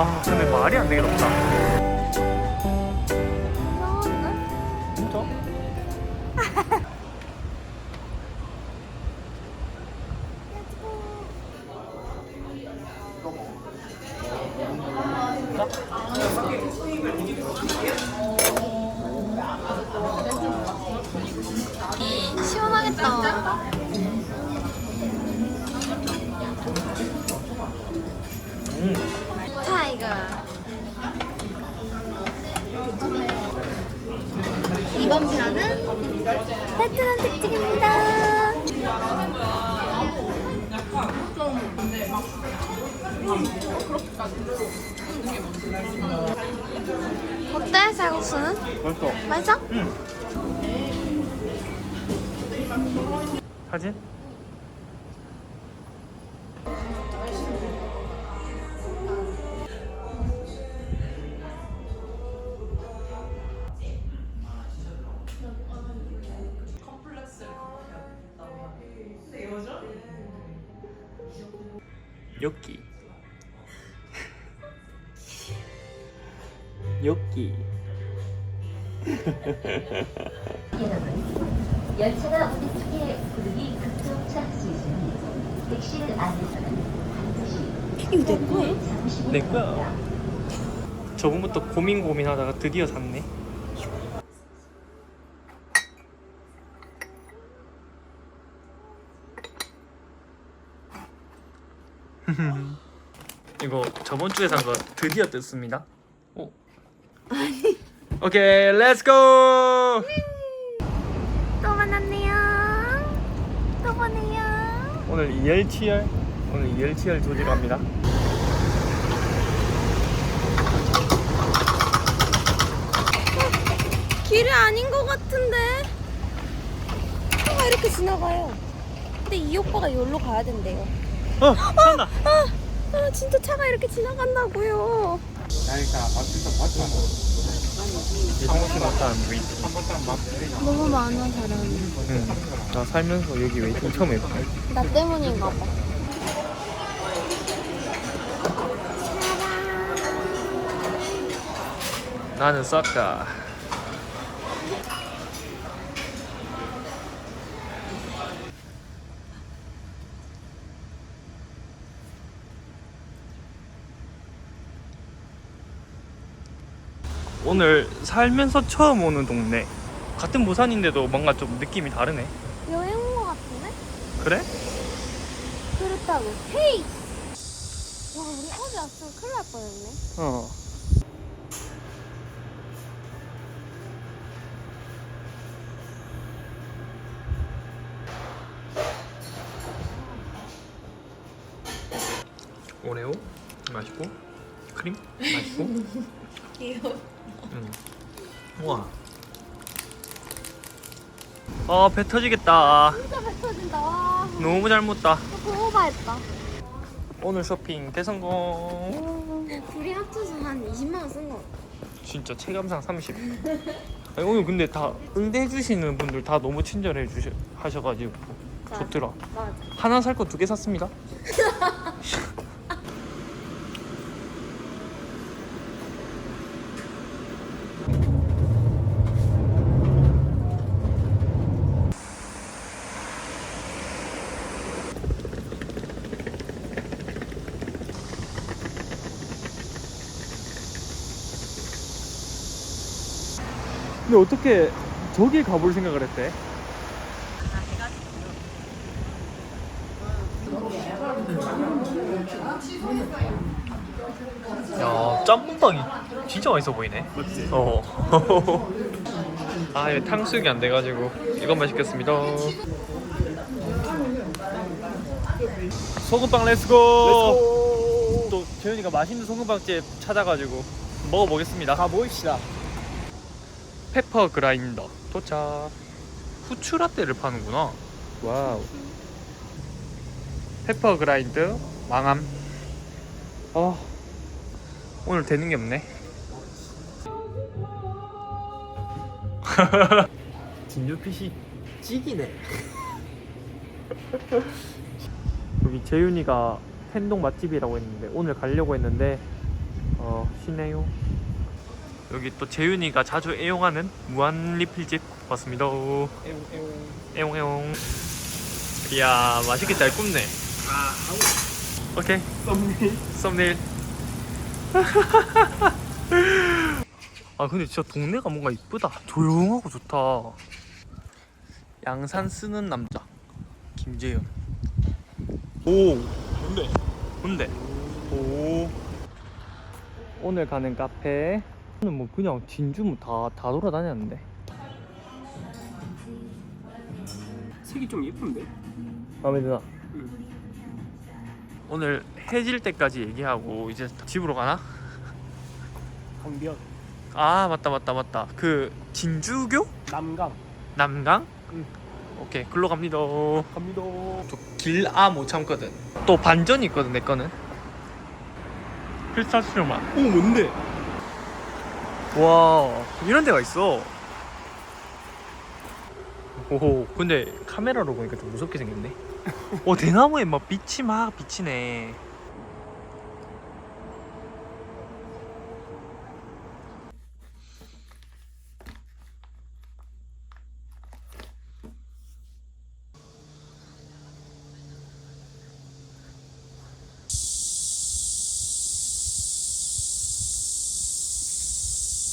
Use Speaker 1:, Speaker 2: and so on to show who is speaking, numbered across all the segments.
Speaker 1: 아 근데 말이 안 되겠다.
Speaker 2: 이번 편은 베트남 특집입니다. 어때 쌀국수는?
Speaker 1: 맛있어.
Speaker 2: 맛있어?
Speaker 1: 사진? 엽기
Speaker 3: 열차가 우리 측에 구르기 급정차 시즌 택시를 안에서는 반드시
Speaker 2: 이거 내 거야?
Speaker 1: 내 거야. 저번부터 고민 고민하다가 드디어 샀네. 이거 저번 주에 산 거 드디어 뜯습니다. 아니. 오케이, 렛츠 고.
Speaker 2: 또 만났네요. 또 보네요.
Speaker 1: 오늘 ELTR 오늘 ELTR 조직합니다.
Speaker 2: 길이 아닌 것 같은데. 차가 이렇게 지나가요. 근데 이 오빠가 여기로 가야 된대요.
Speaker 1: 어, 찾나?
Speaker 2: 아, 아 진짜 차가 이렇게 지나간다고요.
Speaker 1: 웨이팅.
Speaker 2: 너무 많아 사람이.
Speaker 1: 응. 나 살면서 여기 웨이팅 처음 해봐.
Speaker 2: 나 때문인가 봐.
Speaker 1: 나는 싹다. 오늘 살면서 처음 오는 동네. 같은 부산인데도 뭔가 좀 느낌이 다르네.
Speaker 2: 여행 온것 같은데?
Speaker 1: 그래?
Speaker 2: 그렇다고. 헤이. 와 우리 어제 왔으면 큰일 날 뻔했네.
Speaker 1: 어. 오레오 맛있고 크림 맛있고
Speaker 2: 귀여워.
Speaker 1: 응. 우와 아 배 터지겠다
Speaker 2: 진짜 배 터진다. 와.
Speaker 1: 너무 잘 먹다
Speaker 2: 조금 오버했다.
Speaker 1: 오늘 쇼핑 대성공
Speaker 2: 둘이 합쳐서 한 20만 원 쓴 거.
Speaker 1: 진짜 체감상 30 아니, 오늘 근데 다 응대해 주시는 분들 다 너무 친절해 주셔 하셔가지고 좋더라
Speaker 2: 맞아.
Speaker 1: 하나 살 거 두 개 샀습니다 근데 어떻게 저기 가볼 생각을 했대? 야 짬뽕빵이 진짜 맛있어 보이네 맞지? 어. 아 이거 탕수육이 안 돼가지고 이것만 시켰습니다 소금빵 렛츠고 또 재현이가 맛있는 소금빵집 찾아가지고 먹어보겠습니다 가보입시다 페퍼 그라인더. 도착. 후추 라떼를 파는구나. 와우. 페퍼 그라인드. 망함. 어. 오늘 되는 게 없네. 진유핏이 찌기네. 여기 재윤이가 텐동 맛집이라고 했는데 오늘 가려고 했는데 어 쉬네요. 여기 또 재윤이가 자주 애용하는 무한 리필집 왔습니다.
Speaker 4: 에옹 에옹
Speaker 1: 애용 애용. 이야 맛있게 잘 굽네.
Speaker 4: 아
Speaker 1: 오케이
Speaker 4: 썸네일
Speaker 1: 썸네일. 아 근데 진짜 동네가 뭔가 이쁘다. 조용하고 좋다. 양산 쓰는 남자 김재현. 오
Speaker 4: 뭔데?
Speaker 1: 뭔데? 오 오늘 가는 카페 오늘 뭐 그냥 진주 뭐다다 돌아다녔는데
Speaker 4: 색이 좀 예쁜데?
Speaker 1: 마음에 드나?
Speaker 4: 응.
Speaker 1: 오늘 해질 때까지 얘기하고 이제 집으로 가나?
Speaker 4: 강변
Speaker 1: 아 맞다 맞다 맞다 그 진주교?
Speaker 4: 남강
Speaker 1: 남강?
Speaker 4: 응.
Speaker 1: 오케이 글로 갑니다
Speaker 4: 갑니다
Speaker 1: 길아 못 참거든 또 반전이 있거든 내 거는 필사스르만
Speaker 4: 오 뭔데?
Speaker 1: 와 이런 데가 있어. 오호 근데 카메라로 보니까 좀 무섭게 생겼네. 어 대나무에 막 빛이 막 비치네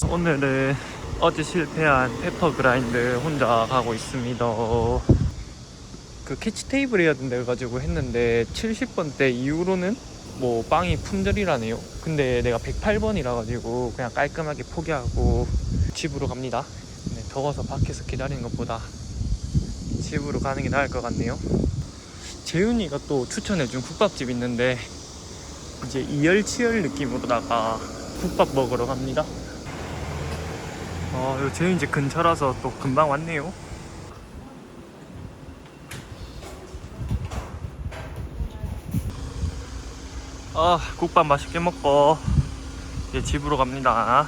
Speaker 1: 오늘은 어제 실패한 페퍼 그라인드 혼자 가고 있습니다. 그 캐치 테이블 해야 된다 해가지고 했는데 70번 대 이후로는 뭐 빵이 품절이라네요. 근데 내가 108번이라 가지고 그냥 깔끔하게 포기하고 집으로 갑니다. 네, 더워서 밖에서 기다리는 것보다 집으로 가는 게 나을 것 같네요. 재윤이가 또 추천해준 국밥집 있는데 이제 이열치열 느낌으로다가 국밥 먹으러 갑니다. 어, 이거 제일 이제 근처라서 또 금방 왔네요. 아, 국밥 맛있게 먹고 이제 집으로 갑니다.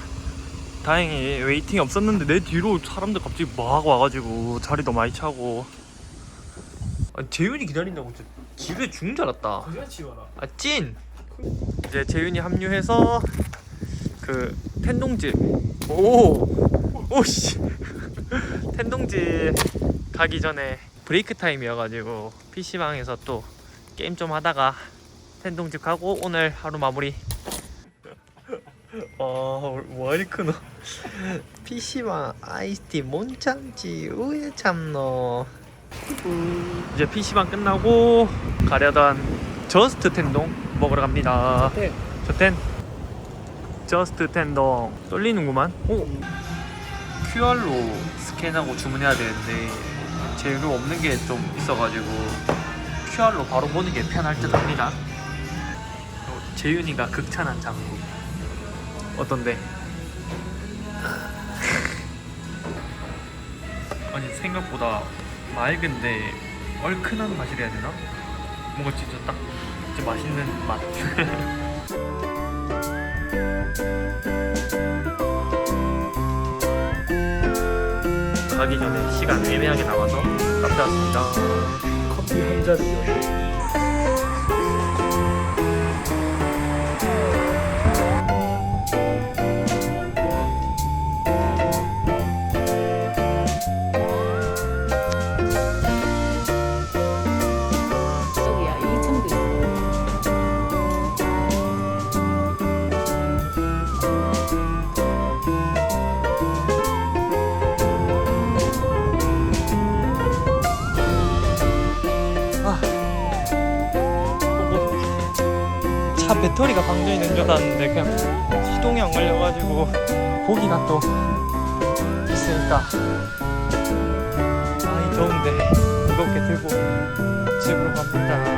Speaker 1: 다행히 웨이팅이 없었는데 내 뒤로 사람들 갑자기 막 와가지고 자리도 많이 차고. 아, 재윤이 기다린다고 진짜 집에 죽는 줄 알았다.
Speaker 4: 거기다 치워라
Speaker 1: 아 찐! 이제 재윤이 합류해서 그 텐동집. 오! 오씨. 텐동집 가기 전에 브레이크 타임이어가지고 PC방에서 또 게임 좀 하다가 텐동집 가고 오늘 하루 마무리. 어, 뭐하니 크노. PC방 아이스티 못 참지 왜 참노. 이제 PC방 끝나고 가려던 저스트 텐동 먹으러 갑니다.
Speaker 4: 네
Speaker 1: 저텐 저스트 텐동 떨리는구만. 오. QR로 스캔하고 주문해야 되는데 재료 없는 게 좀 있어가지고 QR로 바로 보는 게 편할 듯 합니다. 어, 재윤이가 극찬한 장구 어떤데? 아니 생각보다 맑은데 얼큰한 맛이라 해야 되나? 뭔가 진짜 딱 진짜 맛있는 맛 가기 전에 시간 애매하게 남아서 카페 왔습니다.
Speaker 4: 커피 한 잔이요
Speaker 1: 다 배터리가 방전이 된 줄 알았는데 그냥 시동이 안 걸려가지고 고기가 또 있으니까 아이 더운데 무겁게 들고 집으로 갑니다.